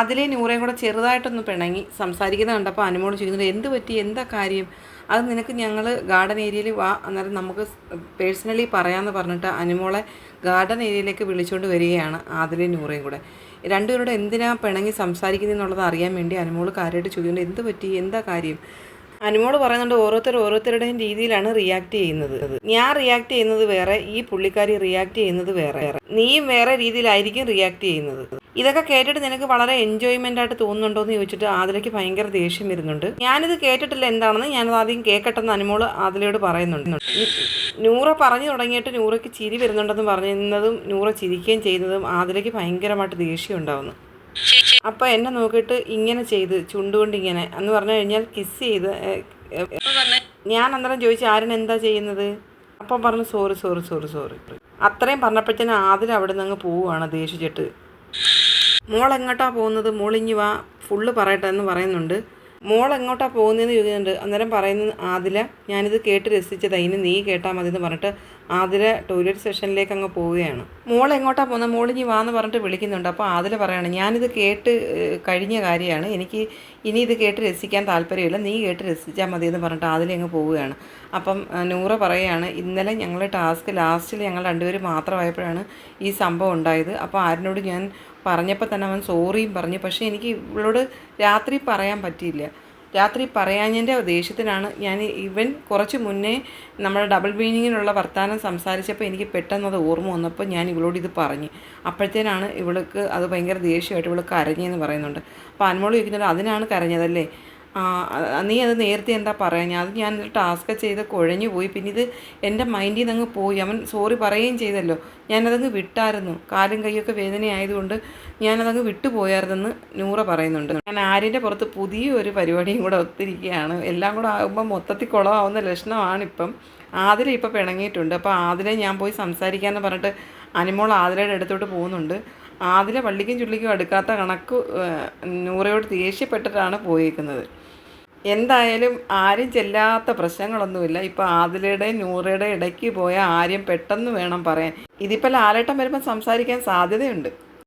ആദിലെ നൂറയും കൂടെ ചെറുതായിട്ടൊന്ന് പിണങ്ങി സംസാരിക്കുന്നത് കണ്ടപ്പോൾ അനുമോട് ചോദിക്കുന്നത് എന്ത് പറ്റി? എന്താ കാര്യം? അത് നിനക്ക് ഞങ്ങൾ ഗാർഡൻ ഏരിയയിൽ വാ അന്നേരം നമുക്ക് പേഴ്സണലി പറയാമെന്ന് പറഞ്ഞിട്ട് അനുമോളെ ഗാർഡൻ ഏരിയയിലേക്ക് വിളിച്ചുകൊണ്ട് വരികയാണ് ആദിലെ നൂറേയും കൂടെ. രണ്ടുപേരോട് എന്തിനാ പിണങ്ങി സംസാരിക്കുന്നതെന്നുള്ളത് അറിയാൻ വേണ്ടി അനുമോൾ കാര്യമായിട്ട് ചോദിക്കുന്നുണ്ട് എന്ത് പറ്റി? എന്താ കാര്യം? അനുമോൾ പറയുന്നുണ്ട് ഓരോരുത്തർ ഓരോരുത്തരുടെയും രീതിയിലാണ് റിയാക്ട് ചെയ്യുന്നത്. ഞാൻ റിയാക്ട് ചെയ്യുന്നത് വേറെ ഈ പുള്ളിക്കാരി റിയാക്ട് ചെയ്യുന്നത് വേറെ. നീയും വേറെ രീതിയിലായിരിക്കും റിയാക്ട് ചെയ്യുന്നത്. ഇതൊക്കെ കേട്ടിട്ട് നിനക്ക് വളരെ എൻജോയ്മെന്റ് ആയിട്ട് തോന്നുന്നുണ്ടോ എന്ന് ചോദിച്ചിട്ട് ആതിലയ്ക്ക് ഭയങ്കര ദേഷ്യം വരുന്നുണ്ട്. ഞാനിത് കേട്ടിട്ടില്ല എന്താണെന്ന് ഞാനത് ആദ്യം കേൾക്കട്ടെന്ന് അനുമോൾ ആതിലയോട് പറയുന്നുണ്ട്. നൂറ പറഞ്ഞു തുടങ്ങിയിട്ട് നൂറയ്ക്ക് ചിരി വരുന്നുണ്ടെന്ന് പറയുന്നതും നൂറ ചിരിക്കുകയും ചെയ്യുന്നതും ആതിലയ്ക്ക് ഭയങ്കരമായിട്ട് ദേഷ്യം ഉണ്ടാവുന്നു. അപ്പോൾ എന്നെ നോക്കിയിട്ട് ഇങ്ങനെ ചെയ്ത് ചുണ്ടുകൊണ്ട് ഇങ്ങനെ എന്ന് പറഞ്ഞു കഴിഞ്ഞാൽ കിസ് ചെയ്ത് ഞാൻ അന്നേരം ചോദിച്ചു ആരൻ എന്താ ചെയ്യുന്നത്? അപ്പം പറഞ്ഞു സോറി സോറി സോറി സോറി. അത്രയും പറഞ്ഞപ്പോഴത്തേനും ആദ്യം അവിടെ നിന്ന് അങ്ങ് പോവുകയാണ് ദേഷിച്ചിട്ട് മോൾ എങ്ങോട്ടാ പോകുന്നത്? മോളിഞ്ഞി വാ ഫുള്ള് പറയട്ടെ എന്ന് പറയുന്നുണ്ട്. മോൾ എങ്ങോട്ടാ പോകുന്നതെന്ന് ചോദിക്കുന്നുണ്ട്. അന്നേരം പറയുന്നത് ആദില ഞാനിത് കേട്ട് രസിച്ചതാ. ഇനി നീ കേട്ടാൽ മതി എന്ന് പറഞ്ഞിട്ട് ആദില ടോയ്ലറ്റ് സെഷനിലേക്ക് അങ്ങ് പോവുകയാണ്. മോൾ എങ്ങോട്ടാ പോകുന്നത് മോൾ ഇനി വാന്ന് പറഞ്ഞിട്ട് വിളിക്കുന്നുണ്ട്. അപ്പോൾ ആതിര പറയാണ് ഞാനിത് കേട്ട് കഴിഞ്ഞ കാര്യമാണ്. എനിക്ക് ഇനി ഇത് കേട്ട് രസിക്കാൻ താല്പര്യമില്ല. നീ കേട്ട് രസിച്ചാൽ മതി എന്ന് പറഞ്ഞിട്ട് ആതിര അങ്ങ് പോവുകയാണ്. അപ്പം നൂറ പറയുകയാണ് ഇന്നലെ ഞങ്ങൾ ടാസ്ക് ലാസ്റ്റിൽ ഞങ്ങൾ രണ്ടുപേരും മാത്രമായപ്പോഴാണ് ഈ സംഭവം ഉണ്ടായത്. അപ്പോൾ ആരിനോട് ഞാൻ പറഞ്ഞപ്പോൾ തന്നെ അവൻ സോറിയും പറഞ്ഞു. പക്ഷേ എനിക്ക് ഇവളോട് രാത്രി പറയാൻ പറ്റിയില്ല. രാത്രി പറയാഞ്ഞതിന്റെ ദേഷ്യത്തിനാണ് ഞാൻ ഇവൻ കുറച്ച് മുന്നേ നമ്മുടെ ഡബിൾ മീനിങ്ങിനുള്ള വർത്തമാനം സംസാരിച്ചപ്പോൾ എനിക്ക് പെട്ടെന്ന് അത് ഓർമ്മ വന്നപ്പോൾ ഞാൻ ഇവളോട് ഇത് പറഞ്ഞു. അപ്പോഴത്തേനാണ് ഇവൾക്ക് അത് ഭയങ്കര ദേഷ്യമായിട്ട് ഇവൾ കരഞ്ഞെന്ന് പറയുന്നുണ്ട്. അപ്പോൾ അനുമോൾ ചോദിക്കുന്നുണ്ട് അതിനാണ് കരഞ്ഞതല്ലേ? നീ അത് നേരത്തെ എന്താ പറയാൻ അത് ഞാൻ ടാസ്ക് ചെയ്ത് കുഴഞ്ഞു പോയി. പിന്നെ ഇത് എന്റെ മൈൻഡിൽ നിന്ന് അങ്ങ് പോയി. അവൻ സോറി പറയുകയും ചെയ്തല്ലോ. ഞാനതങ്ങ് വിട്ടായിരുന്നു. കാലും കൈയൊക്കെ വേദനയായതുകൊണ്ട് ഞാനതങ്ങ് വിട്ടുപോയായിരുന്നെന്ന് നൂറ പറയുന്നുണ്ട്. ഞാൻ ആര്യന്റെ പുറത്ത് പുതിയൊരു പരിപാടിയും കൂടെ ഒത്തിരിക്കുകയാണ്. എല്ലാം കൂടെ ആകുമ്പോൾ മൊത്തത്തിൽ കുളമാവുന്ന ലക്ഷണമാണ് ലക്ഷണമാണിപ്പം. ആതിര ഇപ്പോൾ പിണങ്ങിയിട്ടുണ്ട്. അപ്പോൾ ആതിരെ ഞാൻ പോയി സംസാരിക്കാമെന്ന് പറഞ്ഞിട്ട് അനിമോൾ ആതിരയുടെ അടുത്തോട്ട് പോകുന്നുണ്ട്. ആതിര പള്ളിക്കും ചുള്ളിക്കും അടുക്കാത്ത കണക്ക് നൂറയോട് ദേഷ്യപ്പെട്ടിട്ടാണ് പോയിരിക്കുന്നത് എന്തായാലും ആരും ചെല്ലാത്ത പ്രശ്നങ്ങളൊന്നുമില്ല. ഇപ്പോൾ ആതിലയുടെ നൂറയുടെ ഇടയ്ക്ക് പോയ ആര്യം പെട്ടെന്ന് വേണം പറയാൻ. ഇതിപ്പോൾ ലാലേട്ടം വരുമ്പോൾ സംസാരിക്കാൻ സാധ്യതയുണ്ട്.